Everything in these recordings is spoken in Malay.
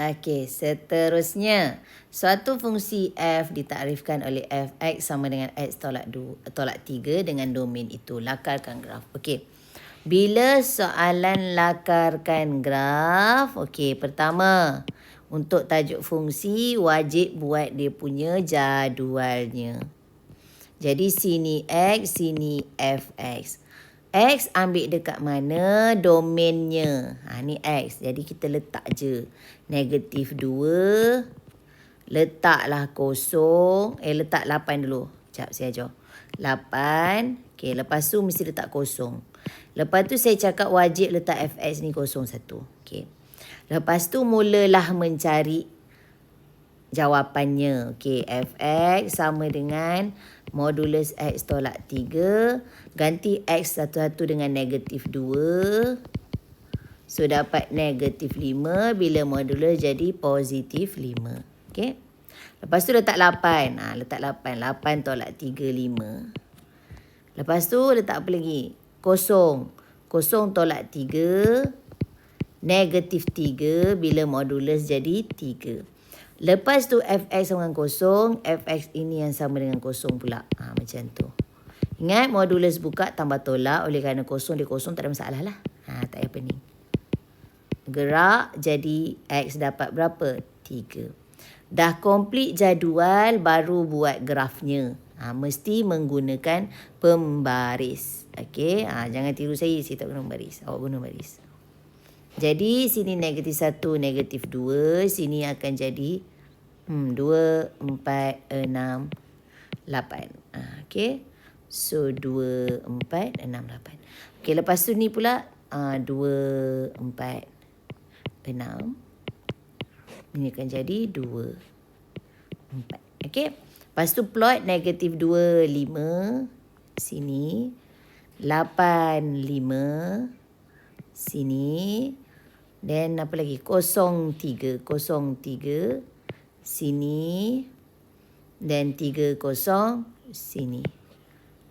Okey, seterusnya. Suatu fungsi f ditakrifkan oleh fx sama dengan x tolak 2, tolak 3 dengan domain itu. Lakarkan graf. Okey. Bila soalan lakarkan graf, okey, pertama, untuk tajuk fungsi wajib buat dia punya jadualnya. Jadi sini x, sini fx. X ambil dekat mana domainnya. Ha, ni X. Jadi kita letak je. Negatif 2. Letaklah kosong. Eh letak 8 dulu. Sekejap saya ajar. 8. Okay, lepas tu mesti letak kosong. Lepas tu saya cakap wajib letak FX ni kosong satu. Okay. Lepas tu mulalah mencari jawapannya. Okay, fx sama dengan modulus x tolak 3. Ganti x satu-satu dengan negatif 2. So, dapat negatif 5 bila modulus jadi positif 5. Okay. Lepas tu letak 8. Ha, letak 8. 8 tolak 3, 5. Lepas tu letak apa lagi? Kosong. Kosong tolak 3. Negatif 3 bila modulus jadi 3. Lepas tu fx sama dengan kosong, fx ini yang sama dengan kosong pula. Ha, macam tu. Ingat modulus buka tambah tolak oleh kerana kosong dia kosong tak ada masalah lah. Ha, tak payah pening. Gerak jadi x dapat berapa? 3. Dah komplit jadual baru buat grafnya. Ha, mesti menggunakan pembaris. Okey, ha, jangan tiru saya, saya tak guna pembaris. Awak guna pembaris. Jadi sini negatif 1, negatif 2. Sini akan jadi Hmm, dua, empat, enam, lapan. Ah, okay. So, dua, empat, enam, lapan. Okay, lepas tu ni pula. Uh, dua, empat, enam. Ini akan jadi dua, empat. Okay. Lepas tu plot negatif dua, lima. Sini. Lapan, lima. Sini. Dan apa lagi? Kosong, tiga. Kosong, tiga sini dan tiga kosong sini.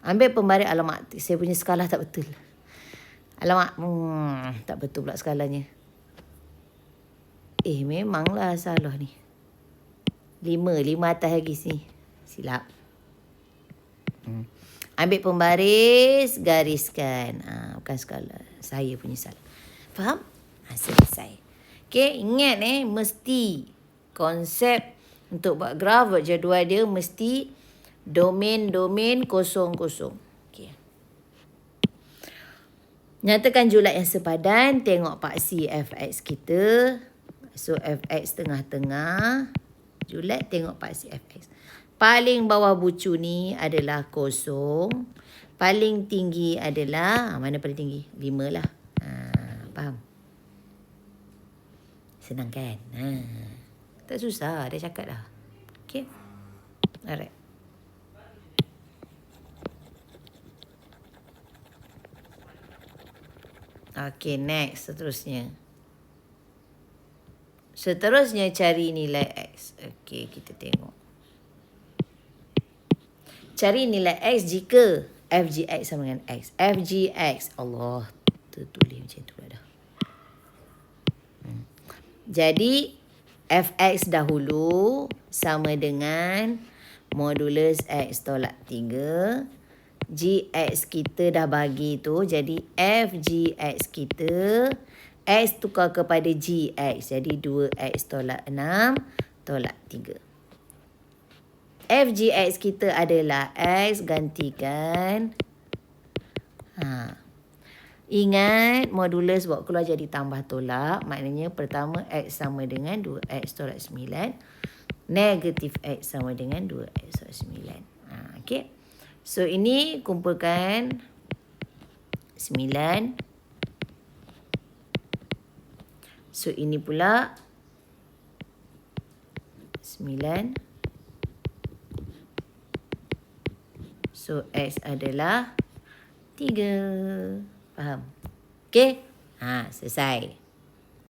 Ambil pembaris alamak saya punya skala tak betul. Alamak hmm, tak betul pula skalanya. Eh memanglah salah ni. Lima, lima atas lagi sini. Silap. Hmm. Ambil pembaris, gariskan. Ha, bukan skala. Saya punya salah. Faham? Ha, selesai. Okay, ingat eh, mesti konsep untuk buat graf, jadual dia mesti domain-domain kosong-kosong. Okay. Nyatakan julat yang sepadan, tengok paksi fx kita. So fx tengah-tengah, julat tengok paksi fx. Paling bawah bucu ni adalah kosong. Paling tinggi adalah, mana paling tinggi? Lima lah. Ha, faham? Senang kan? Ha. Tak susah, dia cakap dah. Okay. Alright. Okay, next. Seterusnya. Seterusnya cari nilai X. Okay, kita tengok. Cari nilai X jika FGX sama dengan X. FGX. Allah. Tertulis macam tu dah. Hmm. Jadi, fx dahulu sama dengan modulus x tolak 3. gx kita dah bagi tu. Jadi fgx kita x tukar kepada gx. Jadi 2x tolak 6 tolak 3. fgx kita adalah x gantikan. Ha. Ingat modulus buat keluar jadi tambah tolak. Maknanya pertama X sama dengan 2X tolak 9. Negatif X sama dengan 2X tolak 9. Ha, okay. So ini kumpulkan 9. So ini pula 9. So X adalah 3. Faham? Okey? Ha, selesai.